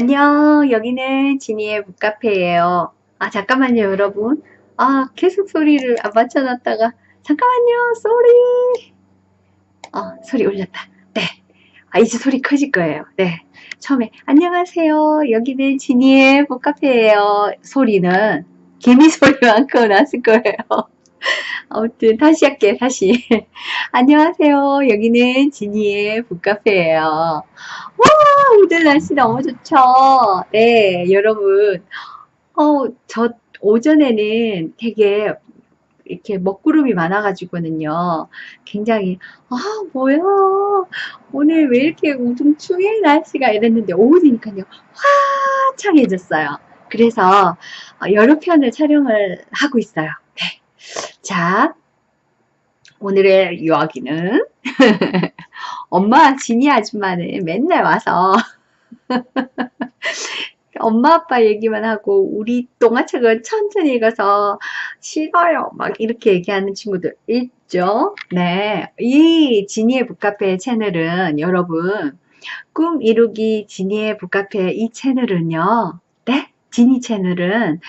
안녕, 여기는 지니의 북카페예요. 아, 잠깐만요, 여러분. 아, 계속 소리를 안 맞춰놨다가, 잠깐만요, 소리. 어, 소리 올렸다. 네. 아, 이제 소리 커질 거예요. 네. 처음에, 안녕하세요. 여기는 지니의 북카페예요. 소리는 개미 소리만큼 났을 거예요. 아무튼, 다시 할게, 다시. 안녕하세요. 여기는 지니의 북카페예요. 와, 오늘 날씨 너무 좋죠? 네, 여러분. 어, 저 오전에는 되게 이렇게 먹구름이 많아 가지고는요. 굉장히, 아, 뭐야. 오늘 왜 이렇게 우중충해, 날씨가 이랬는데, 오후 되니까요. 화창해졌어요. 그래서 어, 여러 편을 촬영을 하고 있어요. 네. 자, 오늘의 이야기는 엄마 진이 아줌마는 맨날 와서 엄마 아빠 얘기만 하고 우리 동화책을 천천히 읽어서 싫어요. 막 이렇게 얘기하는 친구들 있죠? 네. 이 지니의 북카페 채널은 여러분 꿈 이루기 지니의 북카페 이 채널은요. 네? 지니 채널은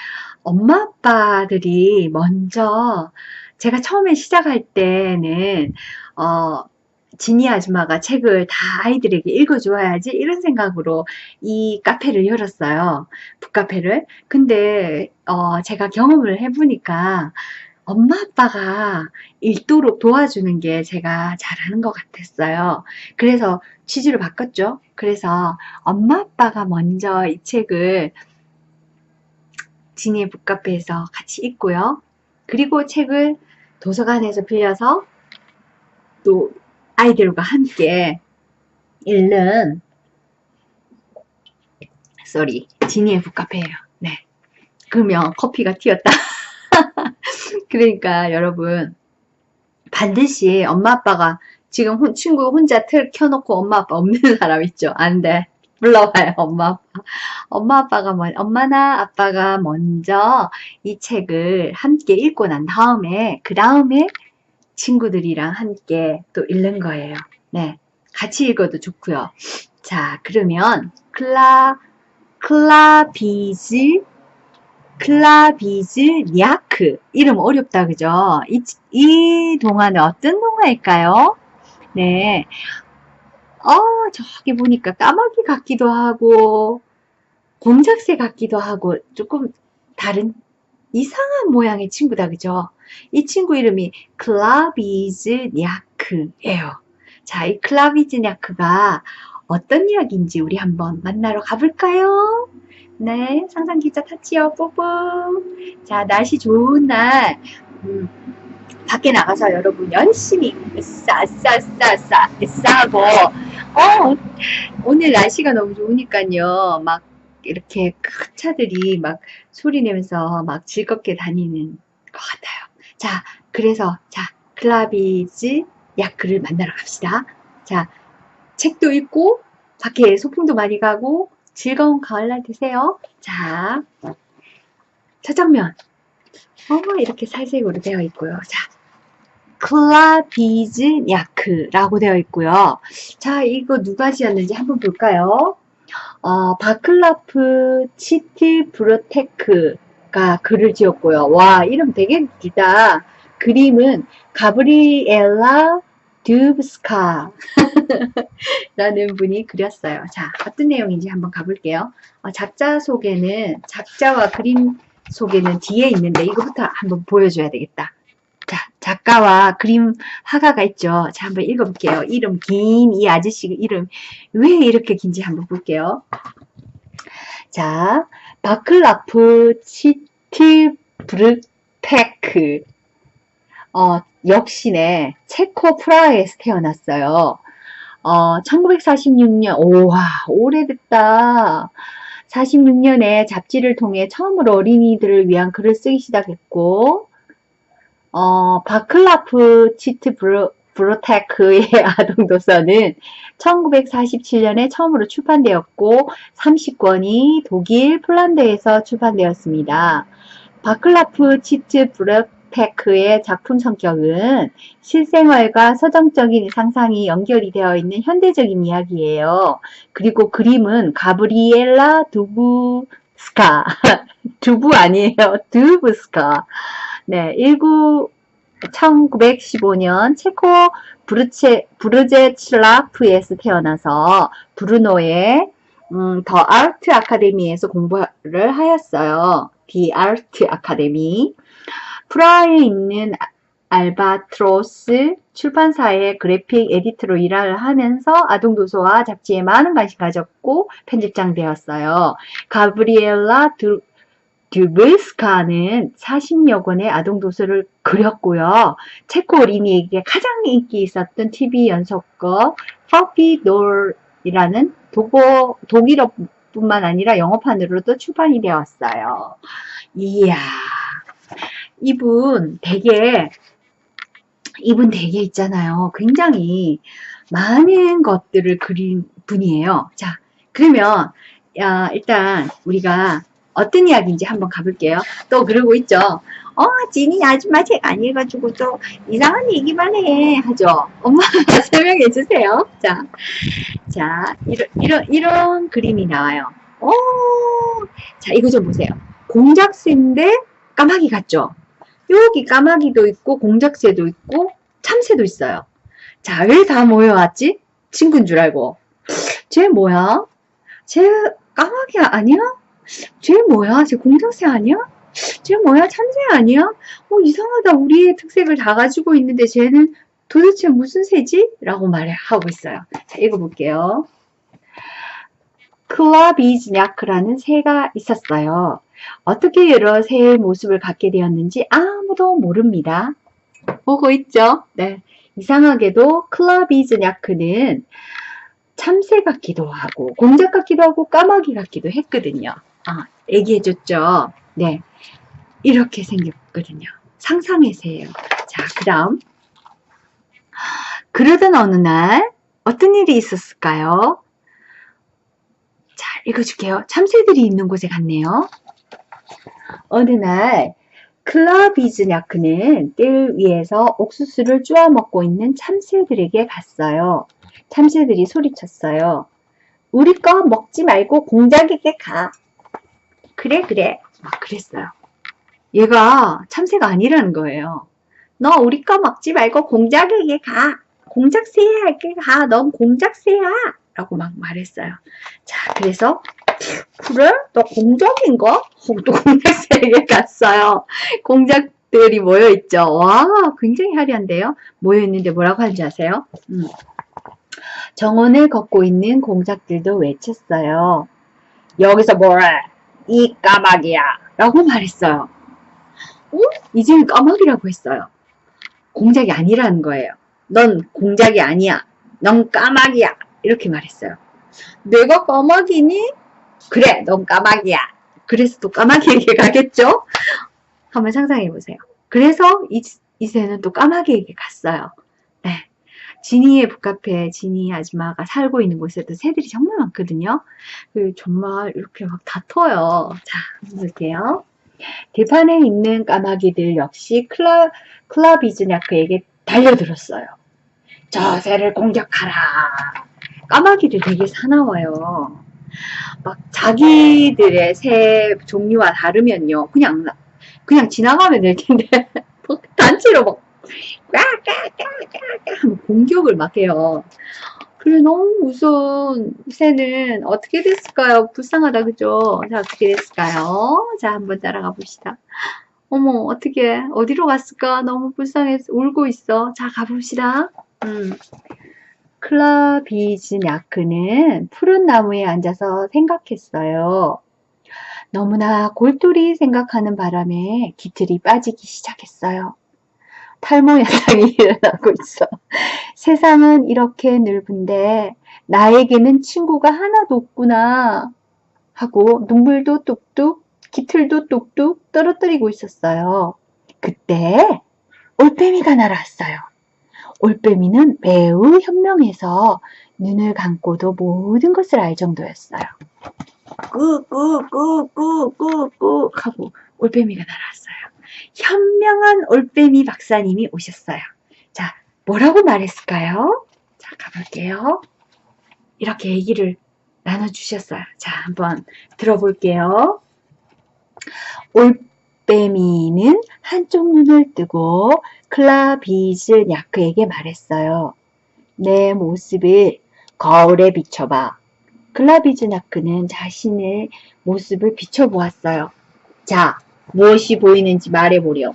엄마 아빠들이 먼저 제가 처음에 시작할 때는 어 지니 아줌마가 책을 다 아이들에게 읽어줘야지 이런 생각으로 이 카페를 열었어요. 북카페를. 근데 어, 제가 경험을 해보니까 엄마 아빠가 읽도록 도와주는 게 제가 잘하는 것 같았어요. 그래서 취지를 바꿨죠. 그래서 엄마 아빠가 먼저 이 책을 지니의 북카페에서 같이 읽고요. 그리고 책을 도서관에서 빌려서 또 아이들과 함께 읽는 쏘리 지니의 북카페예요. 네. 그러면 커피가 튀었다. 그러니까 여러분 반드시 엄마 아빠가 지금 혼, 친구 혼자 틀 켜놓고 엄마 아빠 없는 사람 있죠? 안 돼. 불러와요, 엄마 아빠. 엄마 아빠가 먼, 엄마나 아빠가 먼저 이 책을 함께 읽고 난 다음에, 그 다음에 친구들이랑 함께 또 읽는 거예요. 네. 같이 읽어도 좋고요. 자, 그러면 클라 클라비즈 클라비즈 니아크 이름 어렵다 그죠? 이, 이 동화는 어떤 동화일까요? 네. 어, 저기 보니까 까마귀 같기도 하고 공작새 같기도 하고 조금 다른 이상한 모양의 친구다 그죠? 이 친구 이름이 클라비즈냐크예요. 자, 이 클라비즈냐크가 어떤 이야기인지 우리 한번 만나러 가볼까요? 네, 상상 기자 타치요, 뽀뽀. 자, 날씨 좋은 날, 음, 밖에 나가서 여러분 열심히 싸싸싸싸 싸고, 어, 오늘 날씨가 너무 좋으니까요, 막 이렇게 큰 차들이 막 소리 내면서 막 즐겁게 다니는 것 같아요. 자, 그래서 자, 클라비즈 야크를 만나러 갑시다. 자, 책도 읽고 밖에 소풍도 많이 가고 즐거운 가을날 되세요. 자, 첫 장면. 어, 이렇게 살색으로 되어 있고요. 자, 클라비즈 야크라고 되어 있고요. 자, 이거 누가 지었는지 한번 볼까요? 어, 바클라프 치트 브로테크 가 글을 지었고요. 와, 이름 되게 길다. 그림은 가브리엘라 듀브스카 라는 분이 그렸어요. 자, 어떤 내용인지 한번 가볼게요. 어, 작자 속에는, 작자와 그림 속에는 뒤에 있는데 이거부터 한번 보여줘야 되겠다. 자, 작가와 그림 화가가 있죠. 자, 한번 읽어볼게요. 이름 긴 이 아저씨 이름 왜 이렇게 긴지 한번 볼게요. 자, 바클라프 치티브르테크 어, 역시네 체코 프라하에서 태어났어요. 어, 1946년 오와 오래됐다. 46년에 잡지를 통해 처음으로 어린이들을 위한 글을 쓰기 시작했고 어, 바클라프 치트 브로, 브로테크의 아동도서는 1947년에 처음으로 출판되었고 30권이 독일, 폴란드에서 출판되었습니다. 바클라프 치트 브로, 백패크의 작품 성격은 실생활과 서정적인 상상이 연결이 되어 있는 현대적인 이야기예요. 그리고 그림은 가브리엘라 두부스카. 두부 아니에요. 두부스카. 네, 19, 1915년 체코 브루체, 브르제 칠라프에서 태어나서 브루노의 음, 더 아트 아카데미에서 공부를 하였어요. 디 아트 아카데미. 프라하에 있는 알바트로스 출판사의 그래픽 에디터로 일을 하면서 아동도서와 잡지에 많은 관심 가졌고 편집장 되었어요. 가브리엘라 두, 듀브스카는 40여 권의 아동 도서를 그렸고요. 체코 어린이에게 가장 인기 있었던 TV 연속극 퍼피 돌이라는 독어, 독일어뿐만 아니라 영어판으로도 출판이 되었어요. 이야, 이분 되게, 이분 되게 있잖아요. 굉장히 많은 것들을 그린 분이에요. 자, 그러면, 야, 일단 우리가 어떤 이야기인지 한번 가볼게요. 또 그러고 있죠. 어, 지니 아줌마 책 안 읽어주고 또 이상한 얘기만 해. 하죠. 엄마가 설명해 주세요. 자, 자, 이런, 이런, 이런 그림이 나와요. 오, 자, 이거 좀 보세요. 공작새인데 까마귀 같죠? 여기 까마귀도 있고, 공작새도 있고, 참새도 있어요. 자, 왜 다 모여왔지? 친구인 줄 알고. 쟤 뭐야? 쟤 까마귀 아니야? 쟤 뭐야? 쟤 공작새 아니야? 쟤 뭐야? 참새 아니야? 어, 이상하다. 우리의 특색을 다 가지고 있는데 쟤는 도대체 무슨 새지? 라고 말하고 있어요. 자, 읽어볼게요. 클라비즈냐크라는 새가 있었어요. 어떻게 여러 새의 모습을 갖게 되었는지 아무도 모릅니다. 보고 있죠? 네. 이상하게도 클라비즈냐크는 참새 같기도 하고 공작 같기도 하고 까마귀 같기도 했거든요. 아, 얘기해줬죠. 네. 이렇게 생겼거든요. 상상의 새예요. 자, 그 다음. 그러던 어느 날 어떤 일이 있었을까요? 자, 읽어줄게요. 참새들이 있는 곳에 갔네요. 어느 날 클라비즈냐크는 뜰 위에서 옥수수를 쪼아 먹고 있는 참새들에게 갔어요. 참새들이 소리쳤어요. 우리 거 먹지 말고 공작에게 가. 그래 그래 막 그랬어요. 얘가 참새가 아니라는 거예요. 너 우리 거 먹지 말고 공작에게 가. 공작새에게 가. 넌 공작새야. 라고 막 말했어요. 자, 그래서 그래? 너 공작인가? 어, 또 공작새에게 갔어요. 공작들이 모여있죠. 와, 굉장히 화려한데요. 모여있는데 뭐라고 하는지 아세요? 음. 정원을 걷고 있는 공작들도 외쳤어요. 여기서 뭐래? 이 까마귀야. 라고 말했어요. 어? 이제는 까마귀라고 했어요. 공작이 아니라는 거예요. 넌 공작이 아니야. 넌 까마귀야. 이렇게 말했어요. 내가 까마귀니? 그래, 넌 까마귀야. 그래서 또 까마귀에게 가겠죠? 한번 상상해 보세요. 그래서 이, 이 새는 또 까마귀에게 갔어요. 네. 지니의 북카페 지니 아줌마가 살고 있는 곳에도 새들이 정말 많거든요. 그 정말 이렇게 막 다퉈요. 자, 볼게요. 들판에 있는 까마귀들 역시 클라, 클라비즈냐크에게 달려들었어요. 저 새를 공격하라. 까마귀들 되게 사나워요. 막 자기들의 새 종류와 다르면요. 그냥, 그냥 지나가면 될 텐데, 단체로 막, 하면 공격을 막 해요. 그래, 너무 무서운 새는 어떻게 됐을까요? 불쌍하다, 그죠? 자, 어떻게 됐을까요? 자, 한번 따라가 봅시다. 어머, 어떻게, 어디로 갔을까? 너무 불쌍해서 울고 있어. 자, 가봅시다. 음. 클라비즈냐크는 푸른 나무에 앉아서 생각했어요. 너무나 골똘히 생각하는 바람에 깃털이 빠지기 시작했어요. 탈모 현상이 일어나고 있어. 세상은 이렇게 넓은데 나에게는 친구가 하나도 없구나 하고 눈물도 뚝뚝 깃털도 뚝뚝 떨어뜨리고 있었어요. 그때 올빼미가 날아왔어요. 올빼미는 매우 현명해서 눈을 감고도 모든 것을 알 정도였어요. 꾹꾹꾹꾹꾹꾹 하고 올빼미가 날아왔어요. 현명한 올빼미 박사님이 오셨어요. 자, 뭐라고 말했을까요? 자, 가볼게요. 이렇게 얘기를 나눠주셨어요. 자, 한번 들어볼게요. 올빼미는 한쪽 눈을 뜨고 클라비즈 야크에게 말했어요. 내 모습을 거울에 비춰봐. 클라비즈 야크는 자신의 모습을 비춰보았어요. 자, 무엇이 보이는지 말해보렴.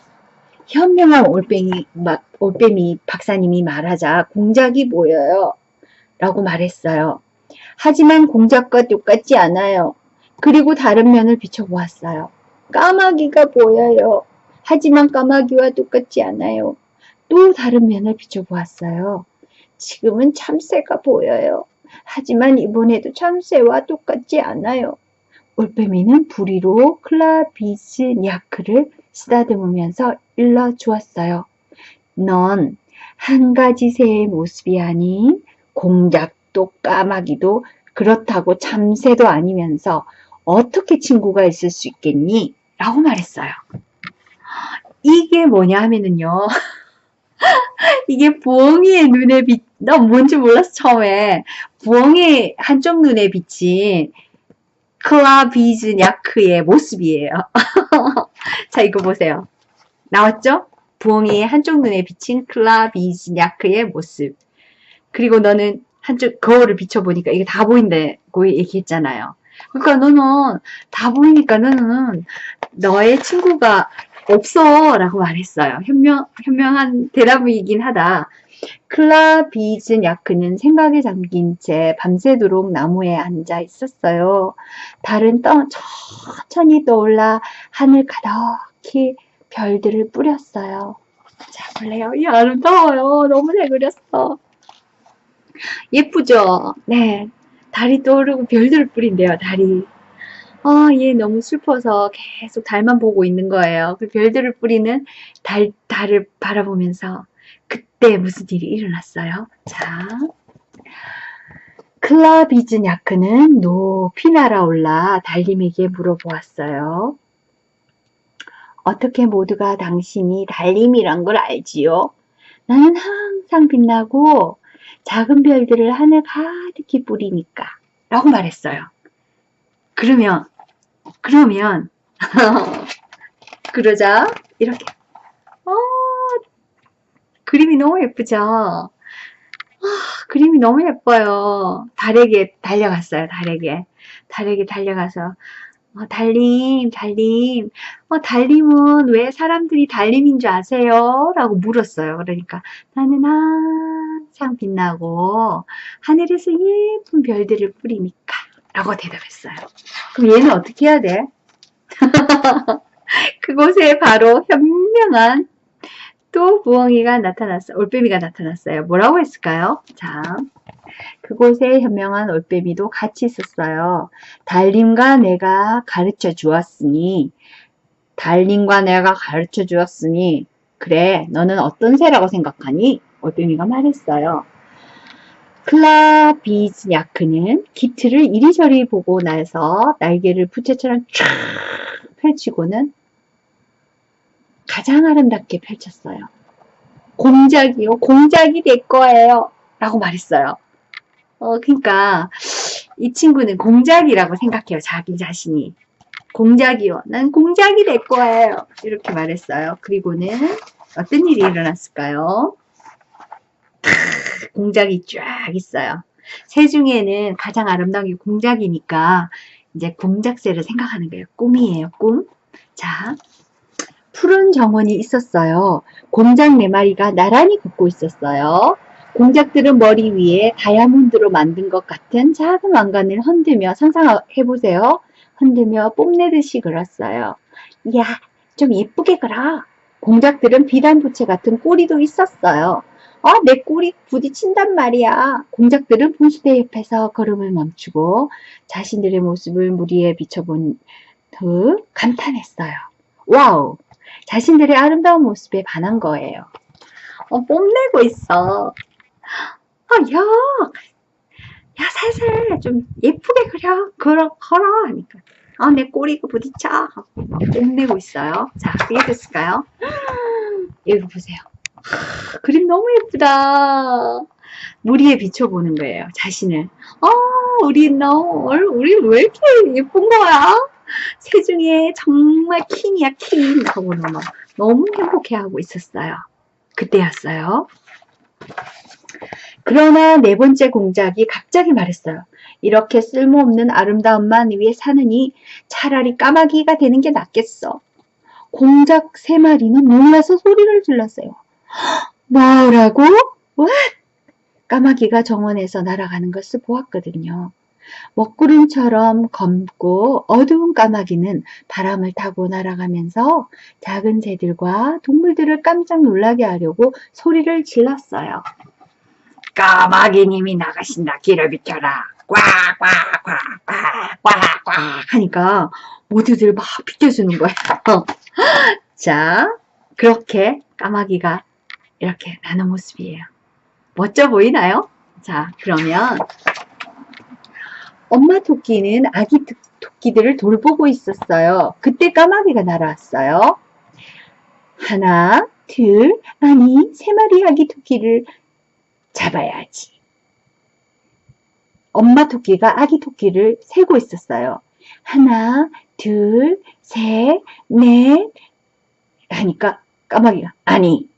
현명한 올빼미, 막, 올빼미 박사님이 말하자 공작이 보여요. 라고 말했어요. 하지만 공작과 똑같지 않아요. 그리고 다른 면을 비춰보았어요. 까마귀가 보여요. 하지만 까마귀와 똑같지 않아요. 또 다른 면을 비춰보았어요. 지금은 참새가 보여요. 하지만 이번에도 참새와 똑같지 않아요. 올빼미는 부리로 클라비스냐크를 쓰다듬으면서 일러주었어요. 넌 한 가지 새의 모습이 아닌 공작도 까마귀도 그렇다고 참새도 아니면서 어떻게 친구가 있을 수 있겠니? 라고 말했어요. 이게 뭐냐 하면은요. 이게 부엉이의 눈에 빛, 나 뭔지 몰랐어, 처음에. 부엉이 한쪽 눈에 비친 클라비즈 야크의 모습이에요. 자, 이거 보세요. 나왔죠? 부엉이의 한쪽 눈에 비친 클라비즈 야크의 모습. 그리고 너는 한쪽 거울을 비춰보니까 이게 다 보인다고 얘기했잖아요. 그러니까 너는 다 보이니까 너는 너의 친구가 없어 라고 말했어요. 현명, 현명한 대답이긴 하다. 클라비즈 야크는 생각에 잠긴 채 밤새도록 나무에 앉아 있었어요. 달은 떠, 천천히 떠올라 하늘 가득히 별들을 뿌렸어요. 자, 볼래요? 이 아름다워요. 너무 잘 그렸어. 예쁘죠? 네. 달이 떠오르고 별들을 뿌린대요, 달이. 아, 얘 너무 슬퍼서 계속 달만 보고 있는 거예요. 그 별들을 뿌리는 달, 달을 바라보면서 그때 무슨 일이 일어났어요? 자. 클라비즈 야크는 높이 날아올라 달님에게 물어보았어요. 어떻게 모두가 당신이 달님이란 걸 알지요? 나는 항상 빛나고 작은 별들을 하늘 가득히 뿌리니까. 라고 말했어요. 그러면, 그러면, 그러자, 이렇게, 어, 그림이 너무 예쁘죠? 아, 그림이 너무 예뻐요. 달에게 달려갔어요, 달에게. 달에게 달려가서, 어, 달님, 달님, 어, 달님은 왜 사람들이 달님인 줄 아세요? 라고 물었어요. 그러니까, 나는 항상 빛나고, 하늘에서 예쁜 별들을 뿌리니까. 라고 대답했어요. 그럼 얘는 어떻게 해야 돼? 그곳에 바로 현명한 또 부엉이가 나타났어요. 올빼미가 나타났어요. 뭐라고 했을까요? 자, 그곳에 현명한 올빼미도 같이 있었어요. 달님과 내가 가르쳐 주었으니, 달님과 내가 가르쳐 주었으니, 그래, 너는 어떤 새라고 생각하니? 올빼미가 말했어요. 클라비즈야크는 기트를 이리저리 보고 나서 날개를 부채처럼 쫙 펼치고는 가장 아름답게 펼쳤어요. 공작이요. 공작이 될 거예요. 라고 말했어요. 어, 그러니까 이 친구는 공작이라고 생각해요. 자기 자신이. 공작이요. 난 공작이 될 거예요. 이렇게 말했어요. 그리고는 어떤 일이 일어났을까요? 공작이 쫙 있어요. 새 중에는 가장 아름다운 게 공작이니까 이제 공작새를 생각하는 거예요. 꿈이에요, 꿈. 자, 푸른 정원이 있었어요. 공작 네 마리가 나란히 걷고 있었어요. 공작들은 머리 위에 다이아몬드로 만든 것 같은 작은 왕관을 흔들며 상상해 보세요. 흔들며 뽐내듯이 그렸어요. 이야, 좀 예쁘게 그려. 공작들은 비단부채 같은 꼬리도 있었어요. 어, 내 꼬리 부딪힌단 말이야. 공작들은 분수대 옆에서 걸음을 멈추고 자신들의 모습을 무리에 비춰본 후 감탄했어요. 와우! 자신들의 아름다운 모습에 반한 거예요. 어, 뽐내고 있어. 어, 야! 야, 살살 좀 예쁘게 그려. 걸어, 걸어. 하니까. 아, 내 꼬리가 부딪혀. 뽐내고 있어요. 자, 그게 됐을까요? 여기 보세요. 하, 그림 너무 예쁘다. 물 위에 비춰보는 거예요. 자신을. 어, 우리 너, 우리 왜 이렇게 예쁜 거야? 새 중에 정말 킹이야, 킹. 하고 너무, 너무 행복해하고 있었어요. 그때였어요. 그러나 네 번째 공작이 갑자기 말했어요. 이렇게 쓸모없는 아름다움만 위해 사느니 차라리 까마귀가 되는 게 낫겠어. 공작 세 마리는 놀라서 소리를 질렀어요. 뭐라고? What? 까마귀가 정원에서 날아가는 것을 보았거든요. 먹구름처럼 검고 어두운 까마귀는 바람을 타고 날아가면서 작은 새들과 동물들을 깜짝 놀라게 하려고 소리를 질렀어요. 까마귀님이 나가신다. 길을 비켜라. 꽉꽉꽉꽉꽉꽉 하니까 모두들 막 비켜주는 거예요. 자, 그렇게 까마귀가 이렇게 나는 모습이에요. 멋져 보이나요? 자, 그러면 엄마 토끼는 아기 토- 토끼들을 돌보고 있었어요. 그때 까마귀가 날아왔어요. 하나, 둘, 아니, 세 마리 아기 토끼를 잡아야지. 엄마 토끼가 아기 토끼를 세고 있었어요. 하나, 둘, 셋, 넷. 하니까 까마귀가, 아니,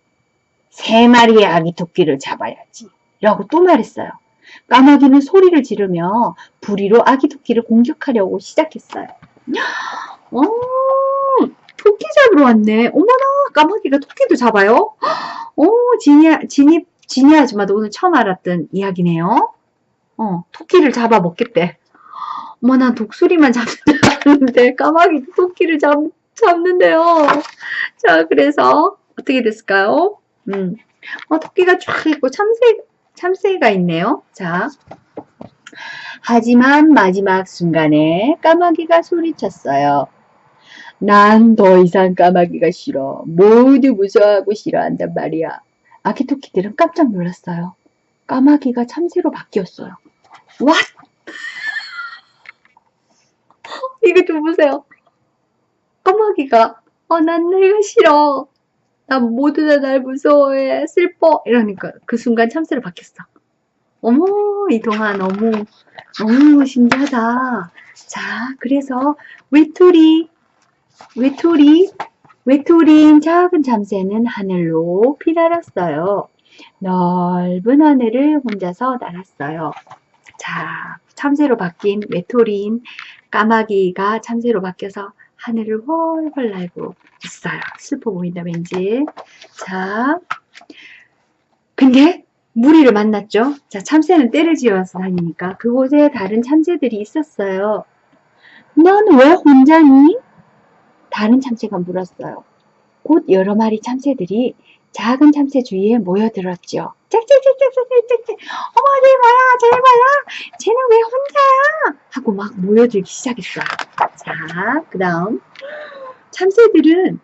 세 마리의 아기 토끼를 잡아야지. 라고 또 말했어요. 까마귀는 소리를 지르며 부리로 아기 토끼를 공격하려고 시작했어요. 어, 토끼 잡으러 왔네. 어머나, 까마귀가 토끼도 잡아요? 어, 지니, 지니, 지니 아줌마도 오늘 처음 알았던 이야기네요. 어, 토끼를 잡아 먹겠대. 어머, 난 독수리만 잡는 줄 알았는데, 까마귀 토끼를 잡, 잡는데요. 자, 그래서, 어떻게 됐을까요? 음, 어, 토끼가 쫙 있고, 참새, 참새가 있네요. 자. 하지만 마지막 순간에 까마귀가 소리쳤어요. 난 더 이상 까마귀가 싫어. 모두 무서워하고 싫어한단 말이야. 아기 토끼들은 깜짝 놀랐어요. 까마귀가 참새로 바뀌었어요. What? 이거 좀 보세요. 까마귀가 어, 난 내가 싫어. 난 모두 다 날 무서워해. 슬퍼. 이러니까 그 순간 참새로 바뀌었어. 어머, 이 동화 너무, 너무 신기하다. 자, 그래서 외톨이, 외톨이, 외톨이인 작은 참새는 하늘로 높이 날았어요. 넓은 하늘을 혼자서 날았어요. 자, 참새로 바뀐 외톨이인 까마귀가 참새로 바뀌어서 하늘을 훨훨 날고 있어요. 슬퍼 보인다, 왠지. 자, 근데 무리를 만났죠. 자, 참새는 떼를 지어서 다니니까 그곳에 다른 참새들이 있었어요. 넌 왜 혼자니? 다른 참새가 물었어요. 곧 여러 마리 참새들이 작은 참새 주위에 모여들었죠. 짹짹짹짹짹짹 어머, 쟤 뭐야, 쟤 뭐야, 쟤는 왜 혼자야? 하고 막 모여들기 시작했어요. 자, 그 다음 참새들은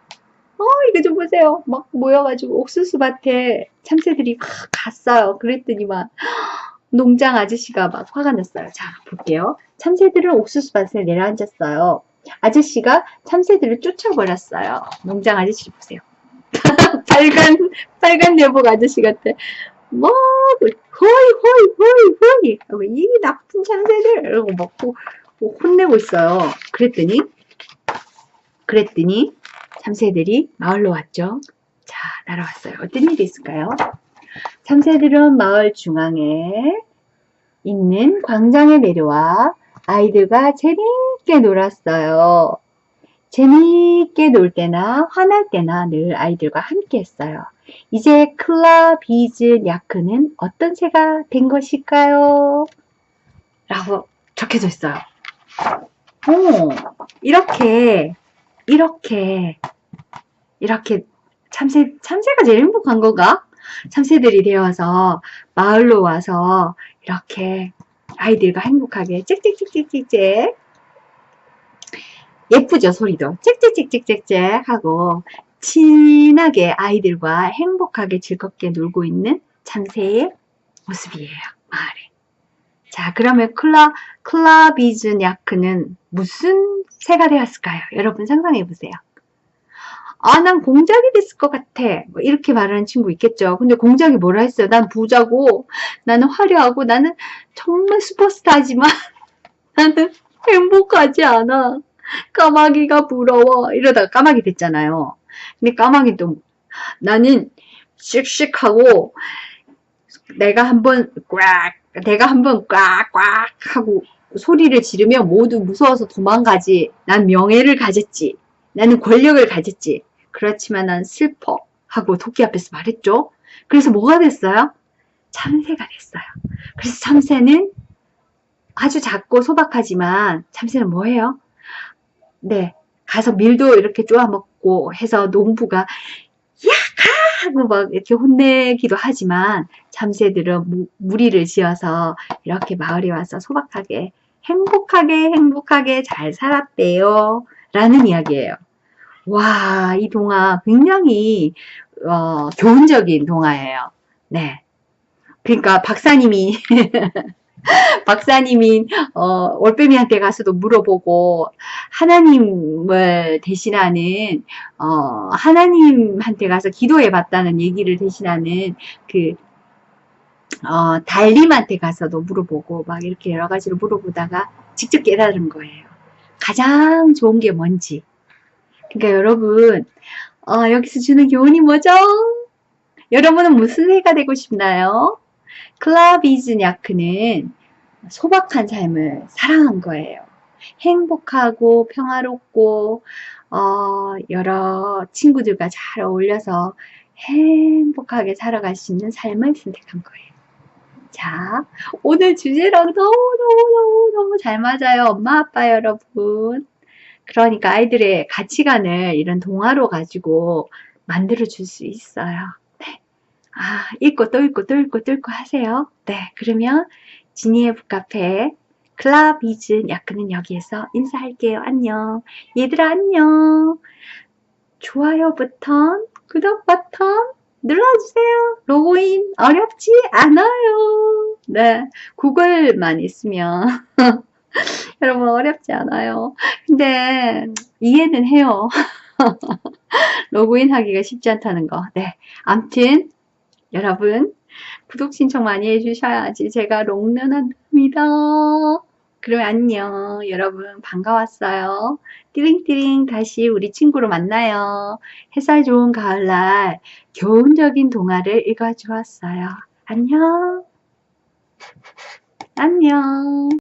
어, 이거 좀 보세요. 막 모여가지고 옥수수 밭에 참새들이 막 갔어요. 그랬더니만 농장 아저씨가 막 화가 났어요. 자, 볼게요. 참새들은 옥수수 밭에 내려앉았어요. 아저씨가 참새들을 쫓아버렸어요. 농장 아저씨 보세요. 빨간, 빨간 내복 아저씨 같아. 뭐, 호이, 호이, 호이, 호이. 하고, 이 나쁜 참새들. 이러고 막 호- 혼내고 있어요. 그랬더니, 그랬더니, 참새들이 마을로 왔죠. 자, 날아왔어요. 어떤 일이 있을까요? 참새들은 마을 중앙에 있는 광장에 내려와 아이들과 재미있게 놀았어요. 재미있게 놀 때나 화날 때나 늘 아이들과 함께 했어요. 이제 클라 비즈 야크는 어떤 새가 된 것일까요? 라고 적혀져 있어요. 오, 이렇게, 이렇게, 이렇게 참새, 참새가 제일 행복한 건가? 참새들이 되어서 마을로 와서 이렇게 아이들과 행복하게 짹짹짹짹짹짹 예쁘죠 소리도 짹짹짹짹짹 하고 친하게 아이들과 행복하게 즐겁게 놀고 있는 참새의 모습이에요 마을에 자 그러면 클라 클라비즈냐크는 무슨 새가 되었을까요? 여러분 상상해 보세요. 아, 난 공작이 됐을 것 같아. 뭐 이렇게 말하는 친구 있겠죠. 근데 공작이 뭐라 했어요? 난 부자고, 나는 화려하고, 나는 정말 슈퍼스타지만, 나는 행복하지 않아. 까마귀가 부러워. 이러다가 까마귀 됐잖아요. 근데 까마귀도, 나는 씩씩하고, 내가 한번 꽉, 내가 한번 꽉꽉 하고 소리를 지르면 모두 무서워서 도망가지. 난 명예를 가졌지. 나는 권력을 가졌지. 그렇지만 난 슬퍼. 하고 토끼 앞에서 말했죠. 그래서 뭐가 됐어요? 참새가 됐어요. 그래서 참새는 아주 작고 소박하지만 참새는 뭐예요? 네. 가서 밀도 이렇게 쪼아 먹고 해서 농부가 야! 가! 하고 막 이렇게 혼내기도 하지만 참새들은 무, 무리를 지어서 이렇게 마을에 와서 소박하게 행복하게 행복하게 잘 살았대요. 라는 이야기예요. 와, 이 동화 굉장히 어, 교훈적인 동화예요. 네. 그러니까 박사님이 박사님이 어, 올빼미한테 가서도 물어보고 하나님을 대신하는 어, 하나님한테 가서 기도해 봤다는 얘기를 대신하는 그 어, 달님한테 가서도 물어보고 막 이렇게 여러 가지로 물어보다가 직접 깨달은 거예요. 가장 좋은 게 뭔지. 그러니까 여러분 어, 여기서 주는 교훈이 뭐죠? 여러분은 무슨 새가 되고 싶나요? 클라비즈냐크는 소박한 삶을 사랑한 거예요. 행복하고 평화롭고 어, 여러 친구들과 잘 어울려서 행복하게 살아갈 수 있는 삶을 선택한 거예요. 자, 오늘 주제랑 너무너무너무너무 잘 맞아요. 엄마, 아빠 여러분. 그러니까 아이들의 가치관을 이런 동화로 가지고 만들어 줄 수 있어요. 네. 아, 읽고 또 읽고 또 읽고 또 읽고 하세요. 네. 그러면 지니의 북카페 클라비즈 야크는 여기에서 인사할게요. 안녕. 얘들아 안녕. 좋아요 버튼, 구독 버튼 눌러주세요. 로그인 어렵지 않아요. 네. 구글만 있으면 여러분 어렵지 않아요. 근데 이해는 해요. 로그인 하기가 쉽지 않다는 거. 네. 암튼 여러분 구독 신청 많이 해주셔야지 제가 롱런합니다. 그러면 안녕. 여러분 반가웠어요. 띠링띠링 다시 우리 친구로 만나요. 햇살 좋은 가을날 교훈적인 동화를 읽어주었어요. 안녕. 안녕.